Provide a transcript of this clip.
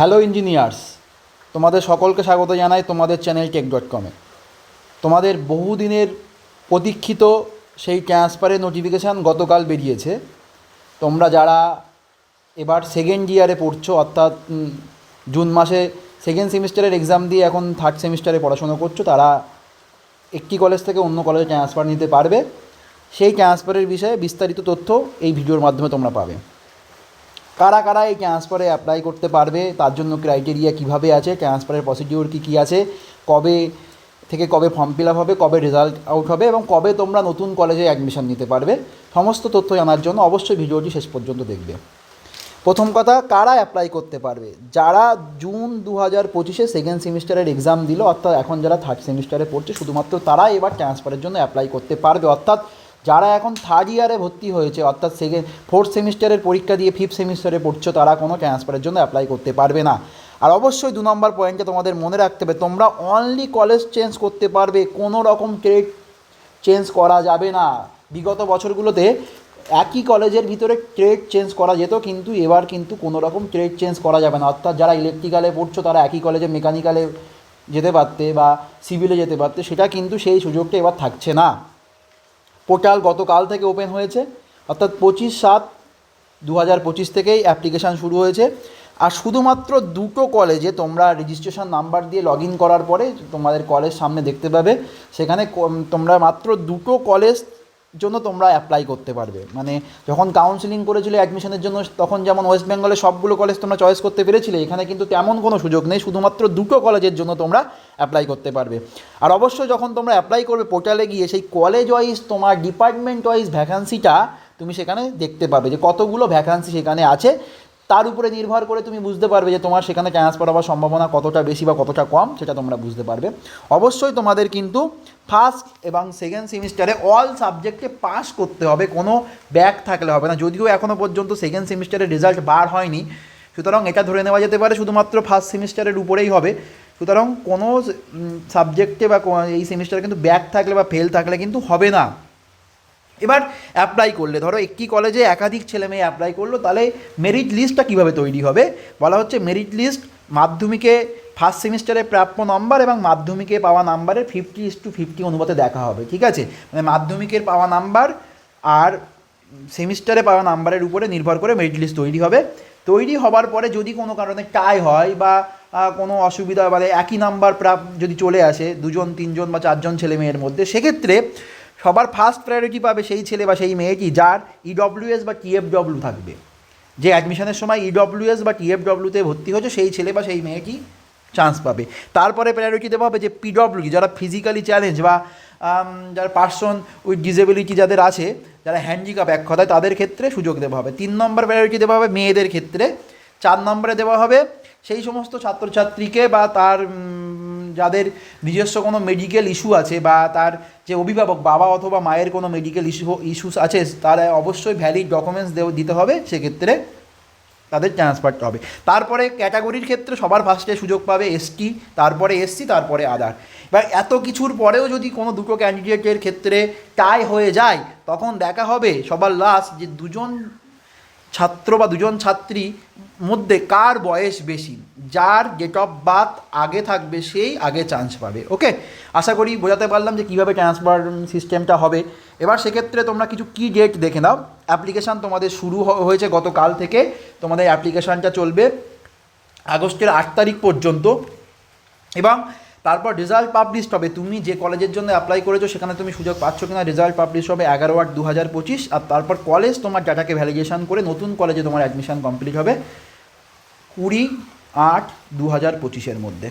Hello engineers, তোমাদের সকলকে স্বাগত জানাই তোমাদের চ্যানেল টেক ডট কমে তোমাদের বহুদিনের প্রতীক্ষিত সেই ট্রান্সফারের নোটিফিকেশান গতকাল বেরিয়েছে। তোমরা যারা এবার সেকেন্ড ইয়ারে পড়ছো, অর্থাৎ জুন মাসে সেকেন্ড সেমিস্টারের এক্সাম দিয়ে এখন থার্ড সেমিস্টারে পড়াশোনা করছ, তারা একটি কলেজ থেকে অন্য কলেজে ট্রান্সফার নিতে পারবে। সেই ট্রান্সফারের বিষয়ে বিস্তারিত তথ্য এই ভিডিওর মাধ্যমে তোমরা পাবে। কারা কারা এই ট্রান্সফারে অ্যাপ্লাই করতে পারবে, তার জন্য ক্রাইটেরিয়া কীভাবে আছে ট্রান্সফারের প্রসিডিওর কী কী আছে, কবে থেকে কবে ফর্ম ফিল আপ হবে, কবে রেজাল্ট আউট হবে এবং কবে তোমরা নতুন কলেজে অ্যাডমিশন নিতে পারবে, সমস্ত তথ্য জানার জন্য অবশ্যই ভিডিওটি শেষ পর্যন্ত দেখবে। প্রথম কথা, কারা অ্যাপ্লাই করতে পারবে? যারা জুন দু হাজার পঁচিশে সেকেন্ড সেমিস্টারের এক্সাম দিল, অর্থাৎ এখন যারা থার্ড সেমিস্টারে পড়ছে, শুধুমাত্র তারাই এবার ট্রান্সফারের জন্য অ্যাপ্লাই করতে পারবে, অর্থাৎ যারা এখন থার্ড ইয়ারে ভর্তি হয়েছে, অর্থাৎ সেকেন্ড ফোর্থ সেমিস্টারের পরীক্ষা দিয়ে ফিফথ সেমিস্টারে পড়ছো, তারা কোনো ট্রান্সফারের জন্য অ্যাপ্লাই করতে পারবে না। আর অবশ্যই দু নম্বর পয়েন্টে তোমাদের মনে রাখতে হবে, তোমরা অনলি কলেজ চেঞ্জ করতে পারবে, কোনো রকম ট্রেড চেঞ্জ করা যাবে না। বিগত বছরগুলোতে একই কলেজের ভিতরে ট্রেড চেঞ্জ করা যেত, কিন্তু এবার কিন্তু কোনো রকম ট্রেড চেঞ্জ করা যাবে না। অর্থাৎ যারা ইলেকট্রিক্যালে পড়ছো, তারা একই কলেজে মেকানিক্যালে যেতে পারতে বা সিভিলে যেতে পারতে, সেটা কিন্তু সেই সুযোগটা এবার থাকছে না। পোর্টাল গতকাল থেকে ওপেন হয়েছে। অর্থাৎ পঁচিশ সাত দু হাজার পঁচিশ থেকেই অ্যাপ্লিকেশান শুরু হয়েছে। আর শুধুমাত্র দুটো কলেজে তোমরা রেজিস্ট্রেশন নাম্বার দিয়ে লগ ইন করার পরে তোমাদের কলেজ সামনে দেখতে পাবে। সেখানে তোমরা মাত্র দুটো কলেজ জন্য তোমরা অ্যাপ্লাই করতে পারবে। মানে যখন কাউন্সিলিং করেছিল অ্যাডমিশনের জন্য, তখন যেমন ওয়েস্ট বেঙ্গলে সবগুলো কলেজ তোমরা চয়েস করতে পেরেছিলে, এখানে কিন্তু তেমন কোনো সুযোগ নেই, শুধুমাত্র দুটো কলেজের জন্য তোমরা অ্যাপ্লাই করতে পারবে। আর অবশ্যই যখন তোমরা অ্যাপ্লাই করবে পোর্টালে গিয়ে, সেই কলেজ ওয়াইজ তোমার ডিপার্টমেন্ট ওয়াইজ ভ্যাকান্সিটা তুমি সেখানে দেখতে পাবে যে কতগুলো ভ্যাকান্সি সেখানে আছে। তার উপরে নির্ভর করে তুমি বুঝতে পারবে যে তোমার সেখানে ট্রান্সফার হওয়ার সম্ভাবনা কতটা বেশি বা কতটা কম, সেটা তোমরা বুঝতে পারবে। অবশ্যই তোমাদের কিন্তু ফার্স্ট এবং সেকেন্ড সেমিস্টারে অল সাবজেক্টে পাস করতে হবে, কোনো ব্যাক থাকলে হবে না। যদিও এখনও পর্যন্ত সেকেন্ড সেমিস্টারের রেজাল্ট বার হয়নি, সুতরাং এটা ধরে নেওয়া যেতে পারে, শুধুমাত্র ফার্স্ট সেমিস্টারের উপরেই হবে। সুতরাং কোনো সাবজেক্টে বা এই সেমিস্টারে কিন্তু ব্যাক থাকলে বা ফেল থাকলে কিন্তু হবে না। এবার অ্যাপ্লাই করলে, ধরো একটি কলেজে একাধিক ছেলে মেয়ে অ্যাপ্লাই করল, তাহলে মেরিট লিস্টটা কীভাবে তৈরি হবে? বলা হচ্ছে মেরিট লিস্ট মাধ্যমিকে ফার্স্ট সেমিস্টারে প্রাপ্য নাম্বার এবং মাধ্যমিকে পাওয়া নাম্বারের ফিফটি ইস টু ফিফটি অনুপাতে দেখা হবে, ঠিক আছে? মানে মাধ্যমিকের পাওয়া নাম্বার আর সেমিস্টারে পাওয়া নাম্বারের উপরে নির্ভর করে মেরিট লিস্ট তৈরি হবে। তৈরি হবার পরে যদি কোনো কারণে টাই হয় বা কোনো অসুবিধা মানে একই নাম্বার প্রাপ, যদি চলে আসে দুজন, তিনজন বা চারজন ছেলে মেয়ের মধ্যে, সেক্ষেত্রে সবার ফার্স্ট প্রায়োরিটি পাবে? সেই ছেলে বা সেই মেয়েটি যার ইডব্লিউএস বা টিএফডব্লিউ থাকবে। যে অ্যাডমিশনের সময় ইডব্লিউএস বা টিএফডব্লিউতে ভর্তি হয়েছে, সেই ছেলে বা সেই মেয়েটি চান্স পাবে। তারপরে প্রায়োরিটি দেওয়া হবে? যে পিডব্লিউ যারা ফিজিক্যালি চ্যালেঞ্জ বা যারা পার্সন উইথ ডিসেবিলিটি যাদের আছে, যারা হ্যান্ডিক্যাপ এক কথায়, তাদের ক্ষেত্রে সুযোগ দেওয়া হবে। তিন নম্বর প্রায়োরিটি দেওয়া হবে? মেয়েদের ক্ষেত্রে। চার নম্বরে দেওয়া হবে সেই সমস্ত ছাত্রছাত্রীকে বা তার যাদের নিজস্ব কোনো মেডিকেল ইস্যু আছে বা তার যে অভিভাবক, বাবা অথবা মায়ের কোনো মেডিকেল ইস্যু ইস্যুস আছে, তারা অবশ্যই ভ্যালিড ডকুমেন্টস দিতে হবে। সেক্ষেত্রে তাদের ট্রান্সফারটা হবে। তারপরে ক্যাটাগরির ক্ষেত্রে সবার ফার্স্টে সুযোগ পাবে এসটি তারপরে এসসি তারপরে আদার এবার এত কিছুর পরেও যদি কোনো দুটো ক্যান্ডিডেটের ক্ষেত্রে টাই হয়ে যায়, তখন দেখা হবে সবার লাস্ট যে দুজন ছাত্র বা দুজন ছাত্রী মধ্যে কার বয়স বেশি? যার ডেট অফ বার্থ আগে থাকবে, সেই আগে চান্স পাবে। ওকে? আশা করি বোঝাতে পারলাম যে কীভাবে ট্রান্সফার সিস্টেমটা হবে। এবার সেক্ষেত্রে তোমরা কিছু কি ডেট দেখে নাও। অ্যাপ্লিকেশান তোমাদের শুরু হয়েছে গতকাল থেকে। তোমাদের অ্যাপ্লিকেশানটা চলবে আগস্টের আট তারিখ পর্যন্ত। এবং তারপর রেজাল্ট পাবলিশ হবে। তুমি যে কলেজের জন্য অ্যাপ্লাই করেছ, সেখানে তুমি সুযোগ পাচ্ছ কিনা রেজাল্ট পাবলিশ হবে এগারো আট দু হাজার পঁচিশ। আর তারপর কলেজ তোমার ডাটাকে ভ্যালিডেশন করে নতুন কলেজে তোমার অ্যাডমিশন কমপ্লিট হবে কুড়ি আট দু হাজার পঁচিশের মধ্যে।